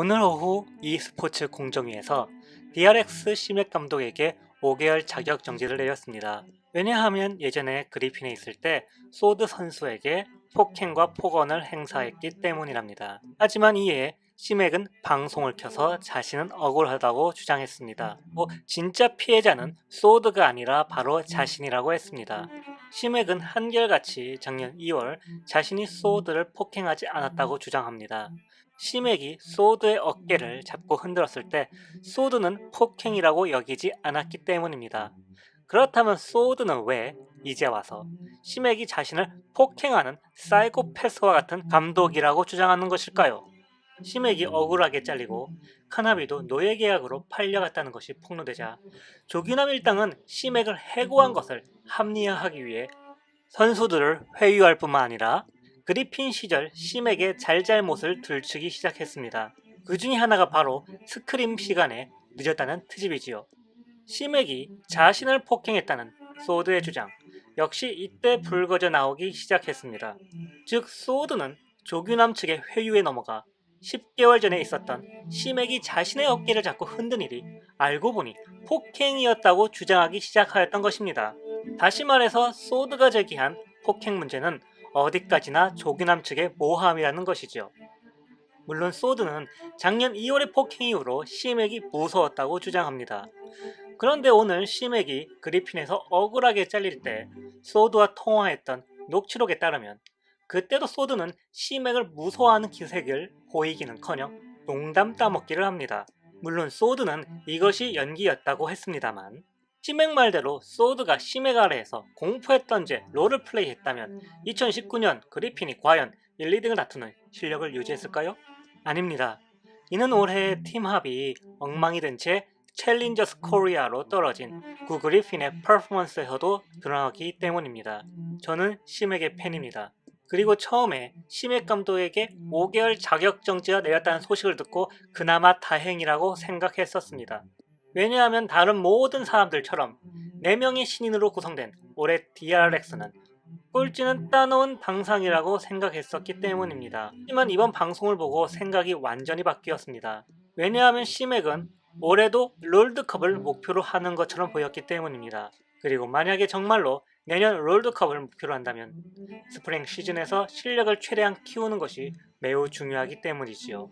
오늘 오후 e스포츠 공정위에서 DRX 시맥 감독에게 5개월 자격 정지를 내렸습니다. 왜냐하면 예전에 그리핀에 있을 때 소드 선수에게 폭행과 폭언을 행사했기 때문이랍니다. 하지만 이에 시맥은 방송을 켜서 자신은 억울하다고 주장했습니다. 뭐 진짜 피해자는 소드가 아니라 바로 자신이라고 했습니다. 시맥은 한결같이 작년 2월 자신이 소드를 폭행하지 않았다고 주장합니다. 시맥이 소드의 어깨를 잡고 흔들었을 때 소드는 폭행이라고 여기지 않았기 때문입니다. 그렇다면 소드는 왜 이제 와서 시맥이 자신을 폭행하는 사이코패스와 같은 감독이라고 주장하는 것일까요? 시맥이 억울하게 잘리고 카나비도 노예 계약으로 팔려갔다는 것이 폭로되자 조규남 일당은 시맥을 해고한 것을 합리화하기 위해 선수들을 회유할 뿐만 아니라 그리핀 시절 심에게 잘잘못을 들추기 시작했습니다. 그 중에 하나가 바로 스크림 시간에 늦었다는 트집이지요. 시맥이 자신을 폭행했다는 소드의 주장 역시 이때 불거져 나오기 시작했습니다. 즉 소드는 조규남 측의 회유에 넘어가 10개월 전에 있었던 시맥이 자신의 어깨를 잡고 흔든 일이 알고 보니 폭행이었다고 주장하기 시작하였던 것입니다. 다시 말해서 소드가 제기한 폭행 문제는 어디까지나 조규남 측의 모함이라는 것이죠. 물론 소드는 작년 2월의 폭행 이후로 시맥이 무서웠다고 주장합니다. 그런데 오늘 시맥이 그리핀에서 억울하게 잘릴 때 소드와 통화했던 녹취록에 따르면 그때도 소드는 시맥을 무서워하는 기색을 보이기는커녕 농담 따먹기를 합니다. 물론 소드는 이것이 연기였다고 했습니다만 시맥 말대로 소드가 시맥 아래에서 공포했던 죄 롤을 플레이했다면 2019년 그리핀이 과연 1, 2등을 다투는 실력을 유지했을까요? 아닙니다. 이는 올해 팀 합이 엉망이 된 채 챌린저스 코리아로 떨어진 구 그리핀의 퍼포먼스에서도 드러나기 때문입니다. 저는 시맥의 팬입니다. 그리고 처음에 시맥 감독에게 5개월 자격 정지가 내렸다는 소식을 듣고 그나마 다행이라고 생각했었습니다. 왜냐하면 다른 모든 사람들처럼 4명의 신인으로 구성된 올해 DRX는 꼴찌는 따놓은 당상이라고 생각했었기 때문입니다. 하지만 이번 방송을 보고 생각이 완전히 바뀌었습니다. 왜냐하면 시맥은 올해도 롤드컵을 목표로 하는 것처럼 보였기 때문입니다. 그리고 만약에 정말로 내년 롤드컵을 목표로 한다면 스프링 시즌에서 실력을 최대한 키우는 것이 매우 중요하기 때문이지요.